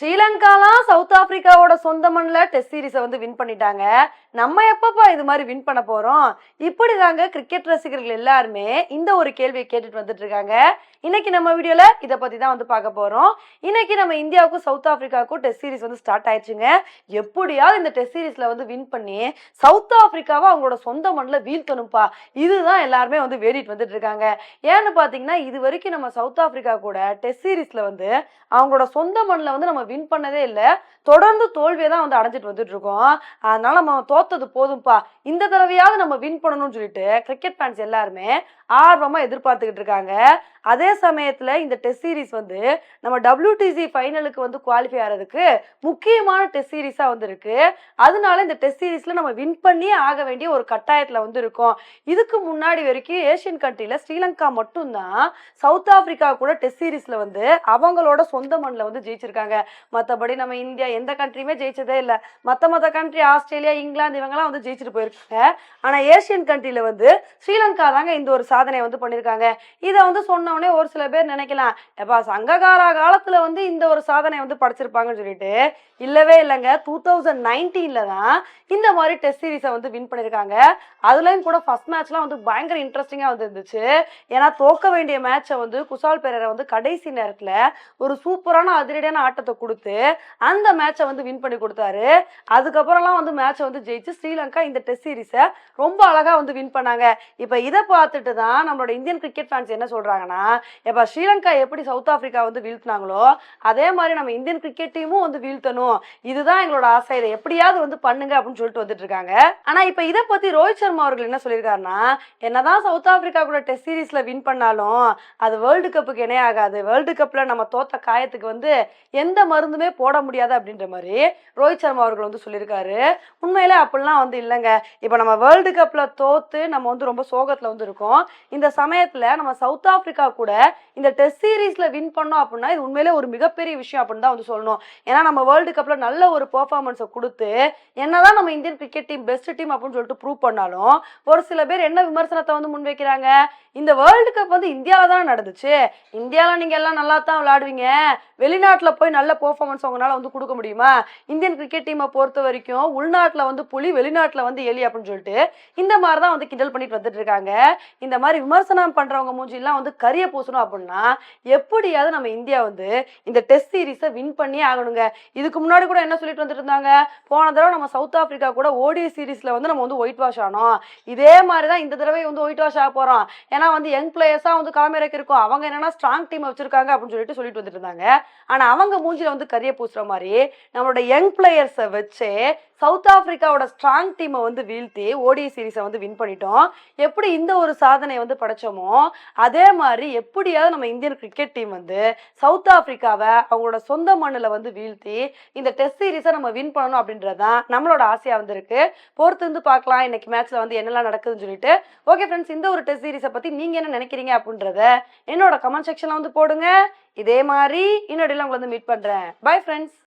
ஸ்ரீலங்காலாம் south ஆப்பிரிக்காவோட சொந்த மண்ணில் test சீரிஸை வந்து வின் பண்ணிட்டாங்க. நம்ம எப்பப்பா இது மாதிரி வின் பண்ண போகிறோம் இப்படி தாங்க கிரிக்கெட் ரசிகர்கள் எல்லாருமே இந்த ஒரு கேள்வியை கேட்டுட்டு வந்துட்டு இருக்காங்க இன்னைக்கு நம்ம வீடியோவில் இதை பற்றி தான் வந்து பார்க்க போகிறோம் இன்னைக்கு நம்ம இந்தியாவுக்கும் சவுத் ஆப்பிரிக்காவுக்கும் டெஸ்ட் சீரிஸ் வந்து ஸ்டார்ட் ஆயிடுச்சுங்க. எப்படியாவது இந்த டெஸ்ட் சீரீஸில் வந்து வின் பண்ணி சவுத் ஆப்பிரிக்காவை அவங்களோட சொந்த மண்ணில் வீழ்த்தணும்ப்பா இதுதான் எல்லாருமே வந்து வேடிட்டு வந்துட்டு இருக்காங்க ஏன்னு பார்த்தீங்கன்னா இது வரைக்கும் நம்ம சவுத் ஆப்பிரிக்கா கூட டெஸ்ட் சீரீஸில் வந்து அவங்களோட சொந்த மண்ணில் வந்து நம்ம வின் பண்ணதே இல்லை. தொடர்ந்து தோல்வியை தான் வந்து அடைஞ்சிட்டு வந்துட்டு இருக்கோம் அதனால நம்ம தோத்தது போதும்ப்பா இந்த தடவையாவது நம்ம வின் பண்ணணும்னு சொல்லிட்டு கிரிக்கெட் ஃபேன்ஸ் எல்லாருமே ஆர்வமாக எதிர்பார்த்துக்கிட்டு இருக்காங்க. அதே சமயத்தில் இந்த டெஸ்ட் சீரிஸ் வந்து நம்ம டபிள்யூடிசி ஃபைனலுக்கு வந்து குவாலிஃபை ஆகிறதுக்கு முக்கியமான டெஸ்ட் சீரீஸாக வந்து இருக்கு அதனால இந்த டெஸ்ட் சீரீஸில் நம்ம வின் பண்ணியே ஆக வேண்டிய ஒரு கட்டாயத்தில் வந்து இருக்கோம் இதுக்கு முன்னாடி வரைக்கும் ஏஷியன் கண்ட்ரியில் ஸ்ரீலங்கா மட்டும்தான் சவுத் ஆஃப்ரிக்கா கூட டெஸ்ட் சீரீஸில் வந்து அவங்களோட சொந்த மண்ணில் வந்து ஜெயிச்சிருக்காங்க. மற்றபடி நம்ம இந்தியா எந்த கண்ட்ரியுமே ஜெயிச்சதே இல்லை. மற்ற மற்ற கண்ட்ரி ஆஸ்திரேலியா இங்கிலாந்து இவங்கெல்லாம் வந்து ஜெயிச்சுட்டு போயிருக்காங்க. ஆனால் ஏசியன் கண்ட்ரியில் வந்து ஸ்ரீலங்கா தாங்க இந்த ஒரு சாதனையை வந்து பண்ணியிருக்காங்க. இதை வந்து சொன்னவொடனே ஒரு சில பேர் நினைக்கலாம் எப்பா சங்ககாரா காலத்தில் வந்து இந்த ஒரு சாதனை வந்து படைச்சிருப்பாங்கன்னு சொல்லிட்டு இல்லவே இல்லைங்க. டூ தௌசண்ட் நைன்டீனில் தான் இந்த மாதிரி டெஸ்ட் சீரிஸை வந்து வின் பண்ணியிருக்காங்க. அதுலேயும் கூட ஃபஸ்ட் மேட்ச்லாம் வந்து பயங்கர இன்ட்ரெஸ்டிங்காக வந்து இருந்துச்சு ஏன்னா தோக்க வேண்டிய மேட்சை வந்து குசால் பெரரை வந்து கடைசி நேரத்தில் ஒரு சூப்பரான அதிரடியான ஆட்டத்தை கொடுத்து அந்த மேட்சை வந்து வின் பண்ணி கொடுத்தாரு. அதுக்கப்புறம்லாம் வந்து மேட்சை வந்து ஜெயிச்சு ஸ்ரீலங்கா இந்த டெஸ்ட் சீரிஸை ரொம்ப அழகாக வந்து வின் பண்ணாங்க. இப்போ இதை பார்த்துட்டு தான் நம்மளோட இந்தியன் கிரிக்கெட் ஃபேன்ஸ் என்ன சொல்கிறாங்கன்னா இப்போ ஸ்ரீலங்கா எப்படி சவுத் ஆஃப்ரிக்கா வந்து வீழ்த்தினாங்களோ அதே மாதிரி நம்ம இந்தியன் கிரிக்கெட் டீமும் வந்து வீழ்த்தணும். இதுதான் எங்களோட ஆசை. இதை எப்படியாவது வந்து பண்ணுங்க அப்படின்னு சொல்லிட்டு வந்துட்டு இருக்காங்க. ஆனால் இப்போ இதை பற்றி ரோஹித் சர்மா அவர்கள் என்ன சொல்லியிருக்காருன்னா என்னதான் சவுத் ஆஃப்ரிக்கா கூட டெஸ்ட் சீரீஸில் வின் பண்ணாலும் அது வேர்ல்டு கப்புக்கு இணையாகாது. வேர்ல்டு கப்பில் நம்ம தோத்த காயத்துக்கு வந்து எந்த மருந்துமே போட முடியாது அப்படின்ற மாதிரி ரோஹித் சர்மா அவர்கள் வந்து சொல்லியிருக்காரு. உண்மையிலே அப்படிலாம் வந்து இல்லைங்க. இப்போ நம்ம வேர்ல்டு கப்ல தோத்து நம்ம வந்து ரொம்ப சோகத்துல வந்து இருக்கோம். இந்த சமயத்துல நம்ம சவுத் ஆப்பிரிக்கா கூட இந்த டெஸ்ட் சீரீஸ்ல வின் பண்ணோம் அப்படின்னா இது உண்மையிலே ஒரு மிகப்பெரிய விஷயம் அப்படின்னு தான் வந்து சொல்லணும். ஏன்னா நம்ம வேர்ல்டு கப்ல நல்ல ஒரு பெர்ஃபார்மன்ஸை கொடுத்து என்னதான் நம்ம Indian cricket team best team அப்படின்னு சொல்லிட்டு ப்ரூவ் பண்ணாலும் ஒரு சில பேர் என்ன விமர்சனத்தை வந்து முன்வைக்கிறாங்க? இந்த வேர்ல்டு கப் வந்து இந்தியாவில் தான் நடந்துச்சு. இந்தியாவில் நீங்கள் எல்லாம் நல்லா தான் விளையாடுவீங்க. வெளிநாட்டில் போய் நல்ல பெர்ஃபார்மன்ஸ் உங்களால் வந்து கொடுக்க முடியுமா? இந்தியன் கிரிக்கெட் டீமை பொறுத்த வரைக்கும் உள்நாட்டில் வந்து புலி வெளிநாட்டில் வந்து எலி அப்படின்னு சொல்லிட்டு இந்த மாதிரி தான் வந்து கிண்டல் பண்ணிட்டு வந்துட்டு இருக்காங்க. இந்த மாதிரி விமர்சனம் பண்ணுறவங்க மூஞ்சிலாம் வந்து கரிய பூசணும் அப்படின்னா எப்படியாவது நம்ம இந்தியா வந்து இந்த டெஸ்ட் சீரிஸை வின் பண்ணியே ஆகணுங்க. இதுக்கு முன்னாடி கூட என்ன சொல்லிட்டு வந்துட்டு இருந்தாங்க? போன தடவை நம்ம சவுத் ஆப்பிரிக்கா கூட ஓடிஐ சீரீஸில் வந்து நம்ம வந்து ஒயிட் வாஷ் ஆனோம். இதே மாதிரி தான் இந்த தடவை வந்து ஒயிட் வாஷ் ஆக போகிறோம் ஏன்னா வந்து யங் பிளேயர்ஸாக வந்து களமிறக்கி இருக்கும் அவங்க என்னன்னா ஸ்ட்ராங் டீம் வச்சிருக்காங்க அப்படின்னு சொல்லிட்டு சொல்லிட்டு வந்துட்டு இருந்தாங்க. ஆனால் அவங்க மூஞ்சியில் வந்து கரிய பூசுற மாதிரி நம்மளோட யங் பிளேயர்ஸை வச்சு சவுத் ஆப்பிரிக்காவோட ஸ்ட்ராங் டீமை வந்து வீழ்த்தி ஓடிஐ சீரிஸை வந்து வின் பண்ணிட்டோம். எப்படி இந்த ஒரு சாதனை வந்து படைச்சோமோ அதே மாதிரி எப்படியாவது நம்ம இந்தியன் கிரிக்கெட் டீம் வந்து சவுத் ஆப்பிரிக்காவை அவங்களோட சொந்த மண்ணில் வந்து வீழ்த்தி இந்த டெஸ்ட் சீரீஸை நம்ம வின் பண்ணணும் அப்படின்றது தான் நம்மளோட ஆசையாக வந்திருக்கு. பொறுத்து வந்து பார்க்கலாம். இன்னைக்கு மேட்ச்சில் வந்து என்னெல்லாம் நடக்குதுன்னு சொல்லிட்டு. ஓகே ஃப்ரெண்ட்ஸ் இந்த ஒரு டெஸ்ட் சீரிஸை பற்றி நீங்கள் என்ன நினைக்கிறீங்க அப்படின்றத என்னோட கமெண்ட் செக்ஷனில் வந்து போடுங்க. இதே மாதிரி இன்னொடையில் உங்களை வந்து மீட் பண்ணுறேன் பை ஃப்ரெண்ட்ஸ்